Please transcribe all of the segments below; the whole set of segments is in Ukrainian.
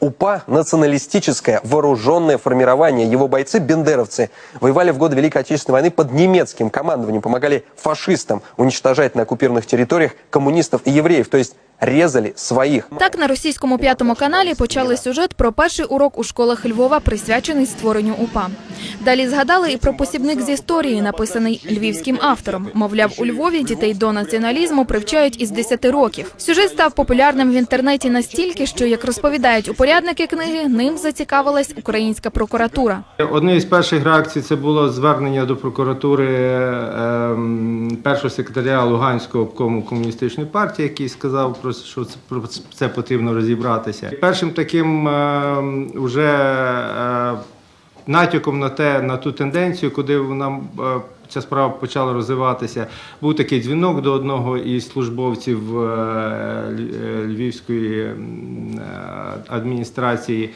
УПА – националистическое вооруженное формирование. Его бойцы, бендеровцы, воевали в годы Великой Отечественной войны под немецким командованием, помогали фашистам уничтожать на оккупированных территориях коммунистов и евреев, то есть резали своих. Так на російському п'ятому каналі почали сюжет про перший урок у школах Львова, присвячений створенню УПА. Далі згадали і про посібник з історії, написаний львівським автором. Мовляв, у Львові дітей до націоналізму привчають із 10 років. Сюжет став популярним в інтернеті настільки, що, як розповідають упорядники книги, ним зацікавилась українська прокуратура. Однією з перших реакцій це було звернення до прокуратури ем, першого секретаря Луганського обкому комуністичної партії, який сказав про що це потрібно розібратися. Першим таким ем, уже е, натяком на те на ту тенденцію, куди вона е, ця справа почала розвиватися, був такий дзвінок до одного із службовців е, е, Львівської е, адміністрації,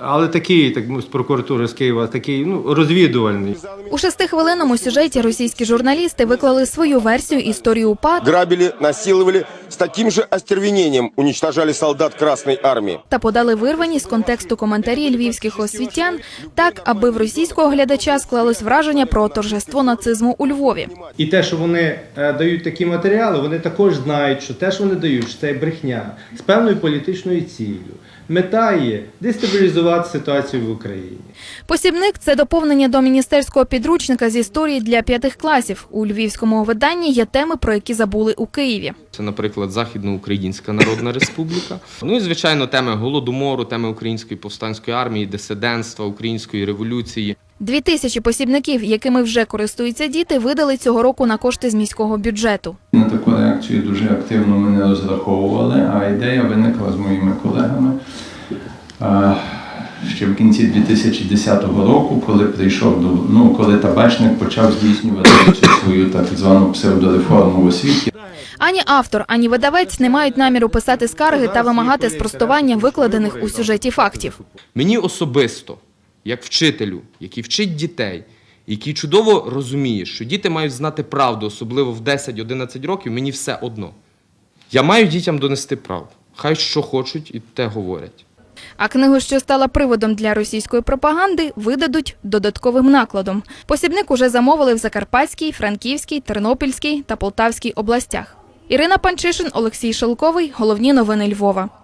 але такий, так ну, з прокуратури з Києва, такий ну розвідувальний. У шестихвилинному сюжеті російські журналісти виклали свою версію історії УПА Грабили, насиловали, с таким же остервенением уничтожали солдат Красной Армии. та подали вирвані з контексту коментарі львівських освітян, так аби в російського глядача склалось враження про торжество нацизму у Львові. І те, що вони е, дають такі матеріали, вони також знають, що те, що вони дають, що це брехня з певною політичною ціллю. Мета є дестабілізувати ситуацію в Україні. Посібник це доповнення до міністерського підручника з історії для п'ятих класів. У львівському виданні є теми, про які забули у Києві. Це, наприклад, Західноукраїнська Народна Республіка. Ну і звичайно, теми голодомору, теми української повстанської армії, дисидентства, української революції. Дві тисячі посібників, якими вже користуються діти, видали цього року на кошти з міського бюджету. На таку реакцію дуже активно ми не розраховували, а ідея виникла з моїми колегами ще в кінці 2010 року, коли прийшов до ну, коли табачник почав здійснювати цю свою так звану псевдореформу в освіті. Ані автор, ані видавець не мають наміру писати скарги та вимагати спростування викладених у сюжеті фактів. Мені особисто, як вчителю, який вчить дітей, який чудово розуміє, що діти мають знати правду, особливо в 10-11 років, мені все одно. Я маю дітям донести правду. Хай що хочуть і те говорять. А книгу, що стала приводом для російської пропаганди, видадуть додатковим накладом. Посібник уже замовили в Закарпатській, Франківській, Тернопільській та Полтавській областях. Ірина Панчишин, Олексій Шелковий. Головні новини Львова.